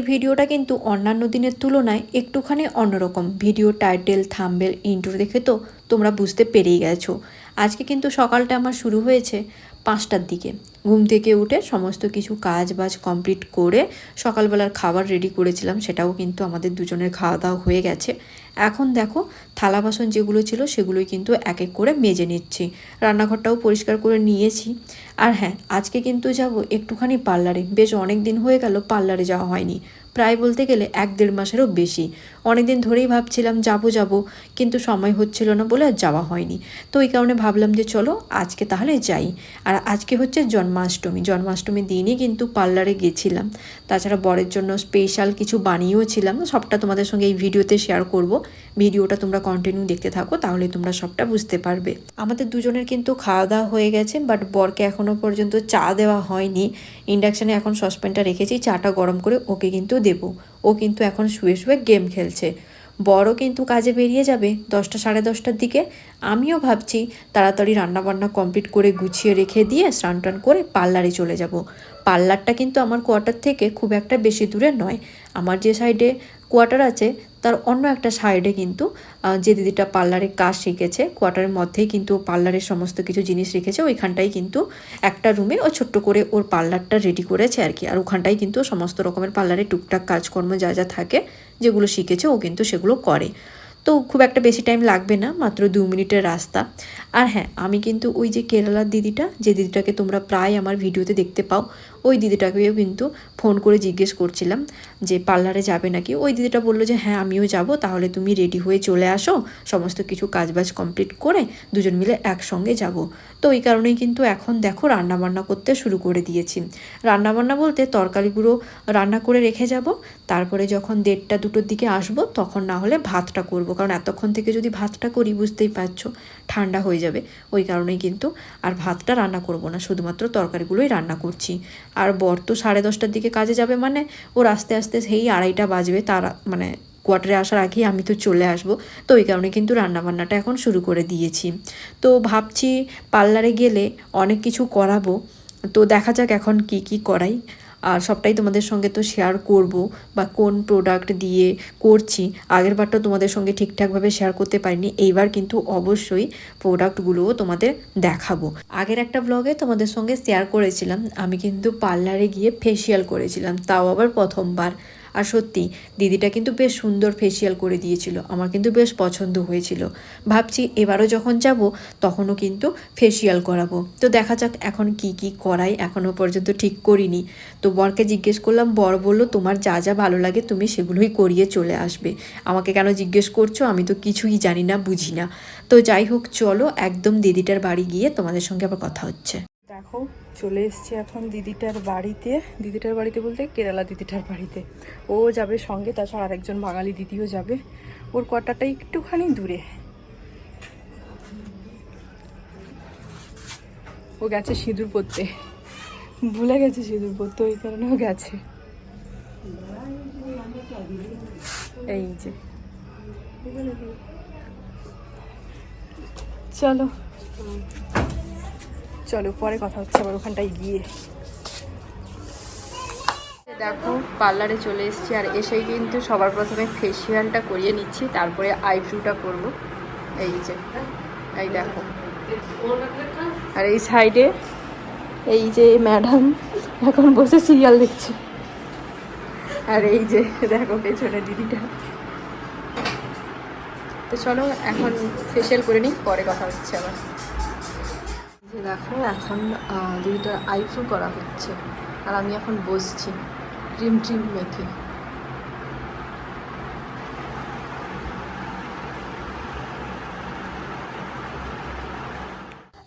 আজকের ভিডিওটা কিন্তু অন্যান্য দিনের তুলনায় একটুখানি অন্যরকম। ভিডিও টাইটেল, থাম্বেল, ইন্টোর দেখে তো তোমরা বুঝতে পেরেই গেছো। আজকে কিন্তু সকালটা আমার শুরু হয়েছে পাঁচটার দিকে। ঘুম থেকে উঠে সমস্ত কিছু কাজ বাজ কমপ্লিট করে সকালবেলার খাবার রেডি করেছিলাম, সেটাও কিন্তু আমাদের দুজনের খাওয়া দাওয়া হয়ে গেছে। এখন দেখো, থালা বাসন যেগুলো ছিল সেগুলোই কিন্তু এক এক করে মেজে নিচ্ছি। রান্নাঘরটাও পরিষ্কার করে নিয়েছি। আর হ্যাঁ আজকে কিন্তু যাব একটুখানি পার্লারে। বেশ অনেক দিন হয়ে গেল পার্লারে যাওয়া হয়নি। প্রায় বলতে গেলে এক দেড় মাসেরও বেশি। অনেক দিন ধরেই ভাবছিলাম যাব যাব, কিন্তু সময় হচ্ছিল না বলে আর যাওয়া হয়নি। তো এই কারণে ভাবলাম যে চলো আজকে তাহলে যাই। আর আজকে হচ্ছে জন্মাষ্টমী। জন্মাষ্টমীর দিনই কিন্তু পার্লারে গেছিলাম। তাছাড়া বরের জন্য স্পেশাল কিছু বানিয়েও ছিলাম। সবটা তোমাদের সঙ্গে এই ভিডিওতে শেয়ার করব। ভিডিওটা তোমরা কন্টিনিউ দেখতে থাকো, তাহলে তোমরা সবটা বুঝতে পারবে। আমাদের দুজনের কিন্তু খাওয়া দাওয়া হয়ে গেছে বাট বরকে এখনও পর্যন্ত চা দেওয়া হয়নি। ইন্ডাকশানে এখন সসপ্যানটা রেখেছি, চাটা গরম করে ওকে কিন্তু দেবো। ও কিন্তু এখন শুয়ে শুয়ে গেম খেলছে। বড় কিন্তু কাজে বেরিয়ে যাবে দশটা সাড়ে দশটার দিকে। আমিও ভাবছি তাড়াতাড়ি রান্নাবান্না কমপ্লিট করে গুছিয়ে রেখে দিয়ে স্নান টান করে পার্লারে চলে যাব। পার্লারটা কিন্তু আমার কোয়ার্টার থেকে খুব একটা বেশি দূরে নয়। আমার যে সাইডে কোয়ার্টার আছে তার অন্য একটা সাইডে কিন্তু যে দিদিটা পার্লারে কাজ শিখেছে কোয়ার্টারের মধ্যেই কিন্তু পার্লারের সমস্ত কিছু জিনিস রেখেছে, ওইখানটাই কিন্তু একটা রুমে ও ছোট্ট করে ওর পার্লারটা রেডি করেছে আর কি। আর ওখানটাই কিন্তু সমস্ত রকমের পার্লারে টুকটাক কাজকর্ম যা যা থাকে যেগুলো শিখেছে ও কিন্তু সেগুলো করে। তো খুব একটা বেশি টাইম লাগবে না, মাত্র দু মিনিটের রাস্তা। আর হ্যাঁ আমি কিন্তু ওই যে কেরালার দিদিটা, যে দিদিটাকে তোমরা প্রায় আমার ভিডিওতে দেখতে পাও, ওই দিদিটাকেও কিন্তু ফোন করে জিজ্ঞেস করছিলাম যে পার্লারে যাবে নাকি? ওই দিদিটা বলল যে হ্যাঁ আমিও যাব, তাহলে তুমি রেডি হয়ে চলে আসো, সমস্ত কিছু কাজবাজ কমপ্লিট করে দুজন মিলে একসঙ্গে যাব। তো ওই কারণেই কিন্তু এখন দেখো রান্নাবান্না করতে শুরু করে দিয়েছি। রান্নাবান্না বলতে তরকারিগুলো রান্না করে রেখে যাব, তারপরে যখন দেড়টা দুটোর দিকে আসব, তখন না হলে ভাতটা করব। কারণ এতক্ষণ থেকে যদি ভাতটা করি, বুঝতেই পারছ, ঠান্ডা হয়ে যাবে। ওই কারণেই কিন্তু আর ভাতটা রান্না করব না, শুধুমাত্র তরকারিগুলোই রান্না করছি। আর বর তো সাড়ে দশটার দিকে কাজে যাবে মানে ওর আস্তে আস্তে সেই আড়াইটা বাজবে, তার মানে কোয়ার্টারে আসার আগেই আমি তো চলে আসব। তো ওই কারণে কিন্তু রান্নাবান্নাটা এখন শুরু করে দিয়েছি। তো ভাবছি পার্লারে গেলে অনেক কিছু করাবো। তো দেখা যাক এখন কি কি করাই। আর সবটাই তোমাদের সঙ্গে তো শেয়ার করব বা কোন প্রোডাক্ট দিয়ে করছি। আগের বারটা তোমাদের সঙ্গে ঠিকঠাকভাবে শেয়ার করতে পারিনি, এইবার কিন্তু অবশ্যই প্রোডাক্টগুলোও তোমাদের দেখাবো। আগের একটা ব্লগে তোমাদের সঙ্গে শেয়ার করেছিলাম, আমি কিন্তু পার্লারে গিয়ে ফেসিয়াল করেছিলাম, তাও আবার প্রথমবার। আর সত্যি, দিদিটা কিন্তু বেশ সুন্দর ফেসিয়াল করে দিয়েছিল, আমার কিন্তু বেশ পছন্দ হয়েছিল। ভাবছি এবারও যখন যাব, তখনও কিন্তু ফেসিয়াল করাবো। তো দেখা যাক এখন কি কি করাই, এখনও পর্যন্ত ঠিক করিনি। তো বরকে জিজ্ঞেস করলাম, বর বলল তোমার যা যা ভালো লাগে তুমি সেগুলোই করিয়ে চলে আসবে। আমাকে কেন জিজ্ঞেস করছ? আমি তো কিছুই জানি না, বুঝি না। তো যাই হোক, চলো একদম দিদিটার বাড়ি গিয়ে তোমাদের সঙ্গে আবার কথা হচ্ছে। দেখো চলে এসছে এখন দিদিটার বাড়িতে। দিদিটার বাড়িতে বলতে কেরালা দিদিটার বাড়িতে। ও যাবে সঙ্গে, তাছাড়া আরেকজন বাঙালি দিদিও যাবে। ওর কোয়ার্টারটা একটুখানি দূরে। ও গেছে সিঁদুর পরতে ভুলে গেছে সিঁদুর পরতে ওই কারণে ও গেছে। এই যে। চলো। চলো, পরে কথা হচ্ছে, আবার ওখানটায় গিয়ে। দেখো, পার্লারে চলে এসেছি, আর এসেই কিন্তু সবার প্রথমে ফেসিয়ালটা করিয়ে নিচ্ছি, তারপরে আইব্রুটা করব। এই যে, এই দেখো। আর এই সাইডে এই যে ম্যাডাম এখন বসে সিরিয়াল দেখছে। আর এই যে, দেখো পেছনে দিদিটা। তো চলো, এখন ফেসিয়াল করে নিই, পরে কথা হচ্ছে আবার। দেখো এখন দুইটা দিদিটার করা হচ্ছে। আর আমি এখন বসছি ক্রিম ট্রিম মেখে।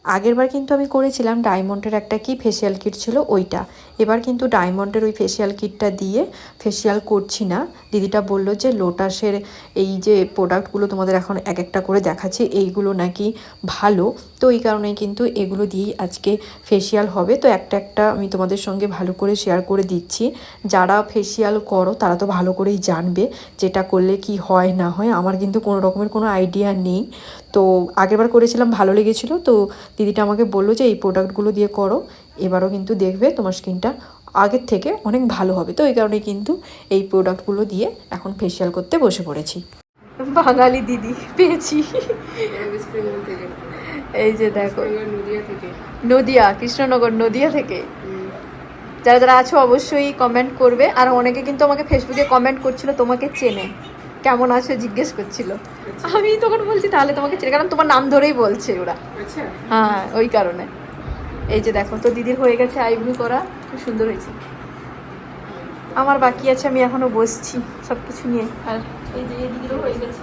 আগেরবার কিন্তু আমি করেছিলাম ডায়মন্ডের একটা কি ফেসিয়াল কিট ছিল ওইটা। এবার কিন্তু ডায়মন্ডের ওই ফেসিয়াল কিটটা দিয়ে ফেসিয়াল করছি না। দিদিটা বলল যে লোটাসের এই যে প্রোডাক্টগুলো তোমাদের এখন এক একটা করে দেখাচ্ছি, এইগুলো নাকি ভালো। তো এই কারণেই কিন্তু এগুলো দিয়েই আজকে ফেসিয়াল হবে। তো একটা একটা আমি তোমাদের সঙ্গে ভালো করে শেয়ার করে দিচ্ছি। যারা ফেসিয়াল করো, তারা তো ভালো করেই জানবে যেটা করলে কি হয়, না হয়। আমার কিন্তু কোনো রকমের কোনো আইডিয়া নেই। তো আগেরবার করেছিলাম, ভালো লেগেছিলো। তো দিদিটা আমাকে বলল যে, এই প্রোডাক্টগুলো দিয়ে করো, এবারও কিন্তু দেখবে তোমার স্কিনটা আগের থেকে অনেক ভালো হবে। তো এই কারণে কিন্তু এই প্রোডাক্টগুলো দিয়ে এখন ফেসিয়াল করতে বসে পড়েছি। বাঙালি দিদি, পেয়েছি। এই যে দেখো। নদিয়া, কৃষ্ণনগর, নদিয়া থেকে। যারা যারা আছো অবশ্যই কমেন্ট করবে। আর অনেকে কিন্তু আমাকে ফেসবুকে কমেন্ট করছিল, তোমাকে চেনে। কেমন আছো জিজ্ঞেস করছিল আমি তখন বলছি তাহলে তোমাকে চেনে কারণ তোমার নাম ধরেই বলছে ওরা আচ্ছা হ্যাঁ ওই কারণে এই যে দেখো তো দিদির হয়ে গেছে আইব্রু করা খুব সুন্দর হয়েছে আমার বাকি আছে আমি এখনো বসছি সব কিছু নিয়ে আর এই যে এই দিদিরও হয়ে গেছে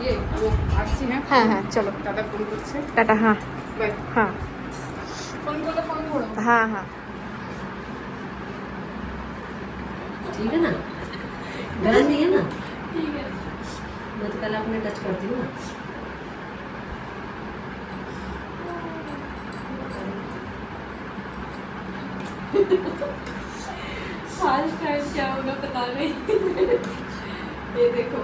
ইয়ে ও আসছি না হ্যাঁ হ্যাঁ চলো দাদা ফোন করছে টাটা হ্যাঁ বাই হ্যাঁ ফোন করলে ফোন করো হ্যাঁ হ্যাঁ ठीक है ना गरम नहीं है ना मैं तो पहले अपने टच करती हूँ ना। फ़र्स्ट टाइम क्या होगा, पता नहीं। ये देखो।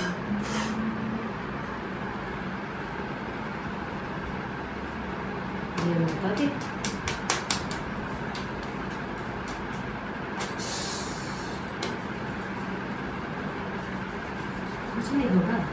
かけ初めのが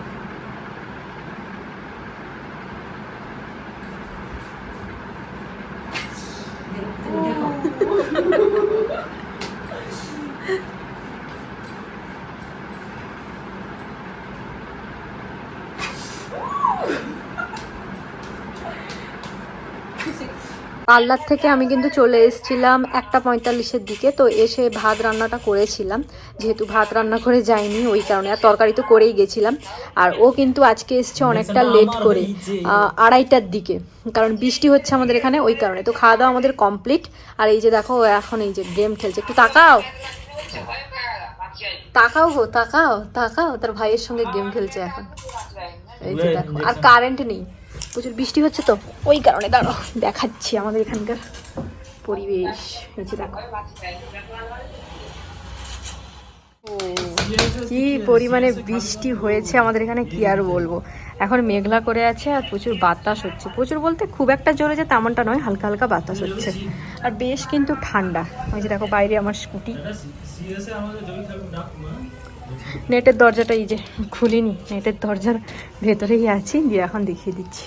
পার্লার থেকে আমি কিন্তু চলে এসেছিলাম একটা পঁয়তাল্লিশের দিকে তো এসে ভাত রান্নাটা করেছিলাম। যেহেতু ভাত রান্না করে যাইনি ওই কারণে আর তরকারি তো করেই গেছিলাম। আর ও কিন্তু আজকে এসছে অনেকটা লেট করে আড়াইটার দিকে। কারণ বৃষ্টি হচ্ছে আমাদের এখানে ওই কারণে। তো খাওয়া দাওয়া আমাদের কমপ্লিট আর এই যে দেখো ও এখন এই যে গেম খেলছে। একটু তাকাও। তাকাও গো তাকাও তাকাও। তার ভাইয়ের সঙ্গে গেম খেলছে এখন। এই যে দেখো আর কারেন্ট নেই। প্রচুর বৃষ্টি হচ্ছে তো, ওই কারণে দাঁড়ো দেখাচ্ছি আমাদের এখানকার পরিবেশ। এই দেখো। কি পরিমাণে বৃষ্টি হয়েছে আমাদের এখানে, কি আর বলব। এখন মেঘলা করে আছে আর প্রচুর বাতাস হচ্ছে। প্রচুর বলতে খুব একটা জোরে যে তেমনটা নয়, হালকা হালকা বাতাস হচ্ছে। আর বেশ কিন্তু ঠান্ডা। ওই যে দেখো বাইরে আমার স্কুটি। নেটের দরজাটা এই যে খুলিনি নেটের দরজার ভেতরেই আছি দিয়ে এখন দেখিয়ে দিচ্ছি।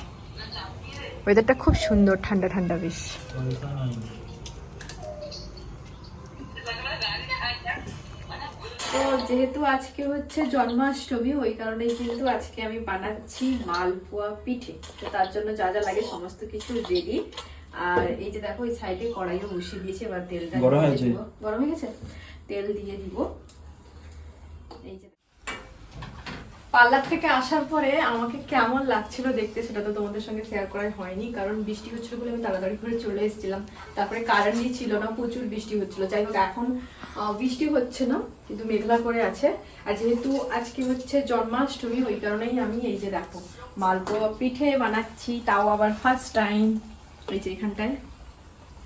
ওয়েদারটা খুব সুন্দর ঠান্ডা ঠান্ডা বেশ। তো যেহেতু আজকে হচ্ছে জন্মাষ্টমী ওই কারণেই কিন্তু আজকে আমি বানাচ্ছি মালপোয়া পিঠে তো তার জন্য যা যা লাগে সমস্ত কিছু রেডি। আর এই যে দেখো এই সাইডে কড়াইও বসিয়ে দিয়েছি এবার তেলটা। গরম হয়ে গেছে? তেল দিয়ে দিব এই যে পার্লার থেকে আসার পরে আমাকে কেমন লাগছিল দেখতে সেটা তো তোমাদের সঙ্গে শেয়ার করা হয়নি, কারণ বৃষ্টি হচ্ছিল বলে আমি তাড়াতাড়ি করে চলে এসেছিলাম। তারপরে কারেন্টই ছিল না, প্রচুর বৃষ্টি হচ্ছিল। যাই হোক, এখন বৃষ্টি হচ্ছে না, কিন্তু মেঘলা করে আছে। আর যেহেতু আজকে হচ্ছে জন্মাষ্টমী, ওই কারণেই আমি এই যে দেখো, মালপোয়া পিঠে বানাচ্ছি, তাও আবার ফার্স্ট টাইম এই যে এখানটায়,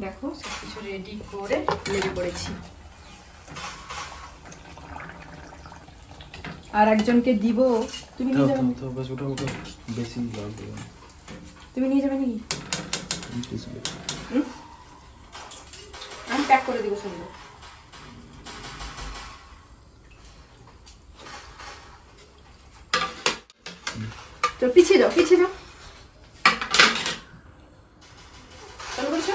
দেখো, সব কিছু রেডি করে রেডি পড়েছি। আর একজনকে দিব। তুমি নিয়ে যাও তো বাস ওটা ওটা বেশি লাভ দেবে তুমি নিয়ে যাবে নাকি? আমি প্যাক করে দিব সুন্দর তো পিছিয়ে দাও পিছিয়ে দাও চালু বলছো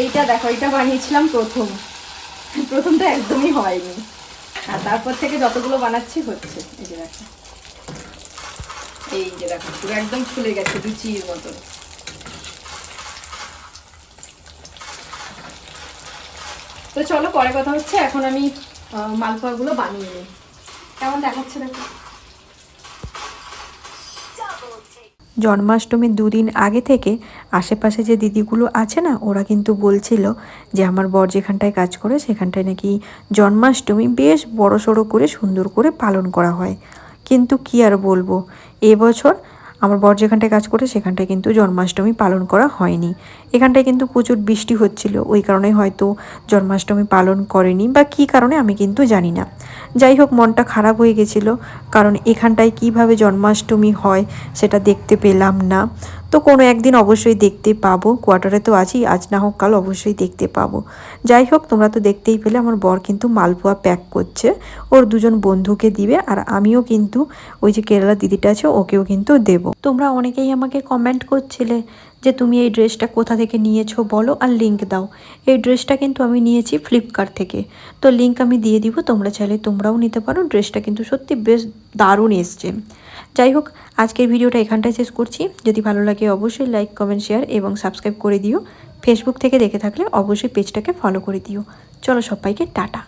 এইটা দেখো এটা বানিয়েছিলাম প্রথম। প্রথম তো একদমই হয়নি। আর তারপর থেকে যতগুলো বানাচ্ছি হচ্ছে। এই যে দেখো। এই যে দেখো, পুরো একদম ফুলে গেছে লুচির মতো। তো চলো, পরে কথা হচ্ছে। এখন আমি মালপোয়াগুলো বানিয়ে নিই। কেমন দেখাচ্ছে দেখো? জন্মাষ্টমীর দুদিন আগে থেকে আশেপাশে যে দিদিগুলো আছে না, ওরা কিন্তু বলছিল যে আমার বর যেখানটায় কাজ করে সেখানটায় নাকি জন্মাষ্টমী বেশ বড় সড়ো করে সুন্দর করে পালন করা হয়। কিন্তু কি আর বলব? এবছর আমার বর যেখানটায় কাজ করে সেখানটায় কিন্তু জন্মাষ্টমী পালন করা হয়নি। এখানটায় কিন্তু প্রচুর বৃষ্টি হচ্ছিল। ওই কারণে হয়তো জন্মাষ্টমী পালন করেনি বা কি কারণে আমি কিন্তু জানি না। যাই হোক, মনটা খারাপ হয়ে গেছিল। কারণ এখানটায় কীভাবে জন্মাষ্টমী হয় সেটা দেখতে পেলাম না। তো কোনো একদিন অবশ্যই দেখতে পাবো। কোয়ার্টারে তো আছি, আজ না হোক কাল অবশ্যই দেখতে পাবো। যাই হোক, তোমরা তো দেখতেই পেলে আমার বর কিন্তু মালপোয়া প্যাক করছে। ওর দুজন বন্ধুকে দিবে আর আমিও কিন্তু ওই যে কেরালা দিদিটা আছে, ওকেও কিন্তু দেব। তোমরা অনেকেই আমাকে কমেন্ট করছিলে যে তুমি এই ড্রেসটা কোথা থেকে নিয়েছো বলো আর লিঙ্ক দাও। এই ড্রেসটা কিন্তু আমি নিয়েছি ফ্লিপকার্ট থেকে। তো লিঙ্ক আমি দিয়ে দিব, তোমরা চাইলে তোমরাও নিতে পারো। ড্রেসটা কিন্তু সত্যি বেশ দারুণ এসছে। যাই হোক আজকের ভিডিওটা এখানটায় শেষ করছি। যদি ভালো লাগে অবশ্যই লাইক, কমেন্ট, শেয়ার এবং সাবস্ক্রাইব করে দিও। ফেসবুক থেকে দেখে থাকলে অবশ্যই পেজটাকে ফলো করে দিও। চলো সবাইকে টাটা।